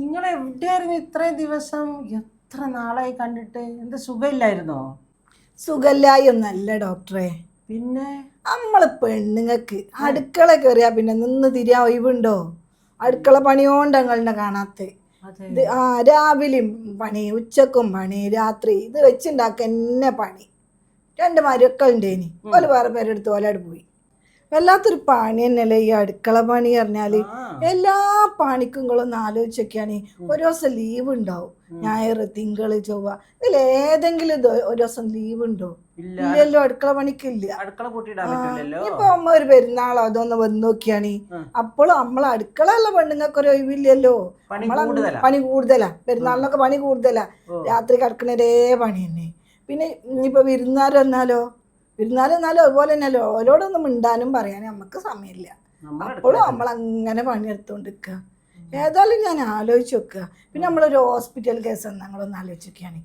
നിങ്ങൾ എവിടെയായിരുന്നു ഇത്രയും ദിവസം? എത്ര നാളായി കണ്ടിട്ട്? എന്ത് സുഖമില്ലായിരുന്നോ? സുഖല്ലായി ഒന്നല്ല ഡോക്ടറെ. പിന്നെ? നമ്മളെ പെണ്ണുങ്ങൾക്ക് അടുക്കള കയറിയാ പിന്നെ നിന്ന് തിരിയാ ഒഴിവുണ്ടോ? അടുക്കള പണിയോണ്ട് ഞങ്ങളുടെ കാണാത്ത ഇത് ആ രാവിലെയും പണി ഉച്ചക്കും പണി രാത്രി ഇത് വെച്ചുണ്ടാക്ക എന്നെ പണി. രണ്ട് മരുക്കളുണ്ടേനി ഒരു വേറെ പേരെടുത്ത് ഓലാട് പോയി. വല്ലാത്തൊരു പണി തന്നെയല്ലേ ഈ അടുക്കള പണി പറഞ്ഞാൽ. എല്ലാ പണിക്കും നിങ്ങളൊന്ന് ആലോചിച്ചൊക്കെയാണ് ഒരു ദിവസം ലീവ് ഉണ്ടാവും ഞായർ തിങ്കൾ ചൊവ്വ ഇതിൽ ഏതെങ്കിലും ഒരു ദിവസം ലീവ് ഉണ്ടോ ഇല്ലല്ലോ അടുക്കള പണിക്ക് ഇല്ല. ഇപ്പൊ അമ്മ ഒരു പെരുന്നാളോ അതൊന്ന് വന്ന് നോക്കിയാണ്. അപ്പോഴും നമ്മളെ അടുക്കളയുള്ള പെണ്ണുങ്ങൾക്ക് ഒരു ഒഴിവില്ലല്ലോ. പണി നമ്മളെ കൂടുതലാ. പണി കൂടുതലാ. പെരുന്നാളിനൊക്കെ പണി കൂടുതലാ. രാത്രി കിടക്കണതേ പണി തന്നെ. പിന്നെ ഇനിയിപ്പോ വിരുന്നാർ വന്നാലോ? വിരുന്നാർ എന്നാലും അതുപോലെ തന്നെയല്ലോ ഓരോടൊന്നും മിണ്ടാനും പറയാനും നമുക്ക് സമയമില്ല. അപ്പോഴും അടുക്കള നമ്മൾ അങ്ങനെ പണിയെടുത്തോണ്ട് നിൽക്കുക ഏതായാലും ഞാൻ ആലോചിച്ച് നോക്കുക പിന്നെ നമ്മളൊരു ഹോസ്പിറ്റൽ കേസ് ഞങ്ങളൊന്ന് ആലോചിച്ച് വെക്കുകയാണ്.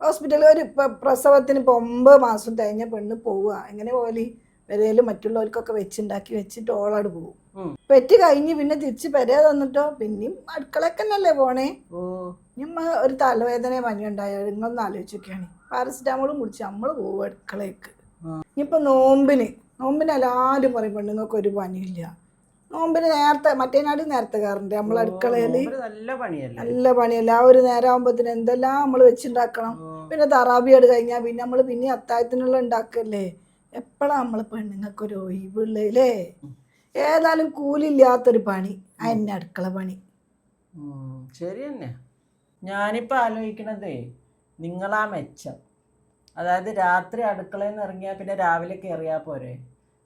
ഹോസ്പിറ്റലിൽ ഒരു പ്രസവത്തിന് ഇപ്പോൾ ഒമ്പത് മാസം തേഞ്ഞ പെണ്ണ് പോവുക എങ്ങനെ പോലെ വരയിലും മറ്റുള്ളവർക്കൊക്കെ വെച്ചുണ്ടാക്കി വെച്ചിട്ട് ഓളാട് പോകും. പെറ്റ് കഴിഞ്ഞ് പിന്നെ തിരിച്ച് പെരേ തന്നിട്ടോ? പിന്നെയും അടുക്കളക്കന്നല്ലേ പോണേ? ഞമ്മ ഒരു തലവേദന പനി ഉണ്ടായോ നിങ്ങളൊന്ന് ആലോചിച്ച് നോക്കിയാണ് പാരസിറ്റാമോളും കുടിച്ച് നമ്മൾ പോവും അടുക്കളയ്ക്ക്. ഇനിയിപ്പോൾ നോമ്പിന് നോമ്പിന് എല്ലാവരും പറയും പെണ്ണുങ്ങൾക്ക് ഒരു പണിയില്ല. നോമ്പിന് നേരത്തെ മറ്റേനാട് നേരത്തെ കയറണ്ടേ? നമ്മൾ അടുക്കളയിൽ നല്ല പണിയല്ല? നല്ല പണിയല്ല? ആ ഒരു നേരം ആകുമ്പോഴത്തേന് എന്തെല്ലാം നമ്മൾ വെച്ചുണ്ടാക്കണം. പിന്നെ തറാബിയോട് കഴിഞ്ഞാൽ പിന്നെ നമ്മൾ പിന്നെ അത്താഴത്തിനുള്ള ഉണ്ടാക്കല്ലേ? എപ്പോഴാണ് നമ്മൾ പെണ്ണുങ്ങൾക്ക് ഒരു ഒഴിവുള്ളേ ഏതായാലും കൂലില്ലാത്തൊരു പണി. അതിന്റെ അടുക്കള പണി. ശരി തന്നെ ഞാനിപ്പോൾ ആലോചിക്കണതേ നിങ്ങളാ മെച്ചം. അതായത് രാത്രി അടുക്കളയിൽ നിന്ന് ഇറങ്ങിയാൽ പിന്നെ രാവിലെ കയറിയാൽ പോരെ.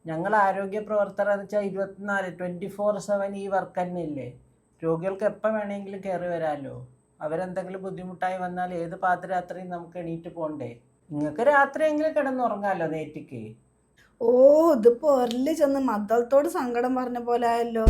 ഞങ്ങൾ ആരോഗ്യ പ്രവർത്തകർ എന്ന് വെച്ചാൽ ഇരുപത്തിനാല് ട്വന്റി ഫോർ സെവൻ ഈ വർക്ക് തന്നെ ഇല്ലേ? രോഗികൾക്ക് എപ്പോൾ വേണമെങ്കിലും കയറി വരാമല്ലോ അവരെന്തെങ്കിലും ബുദ്ധിമുട്ടായി വന്നാൽ ഏത് പാതിരാത്രിയും നമുക്ക് എണീറ്റ് പോകണ്ടേ നിങ്ങൾക്ക് രാത്രിയെങ്കിലും കിടന്നുറങ്ങാമല്ലോ നേറ്റിക്ക്. ഓ ഇതിപ്പോ ഒരൽ ചെന്ന് മദ്ദളത്തോട് സങ്കടം പറഞ്ഞ പോലെ ആയല്ലോ.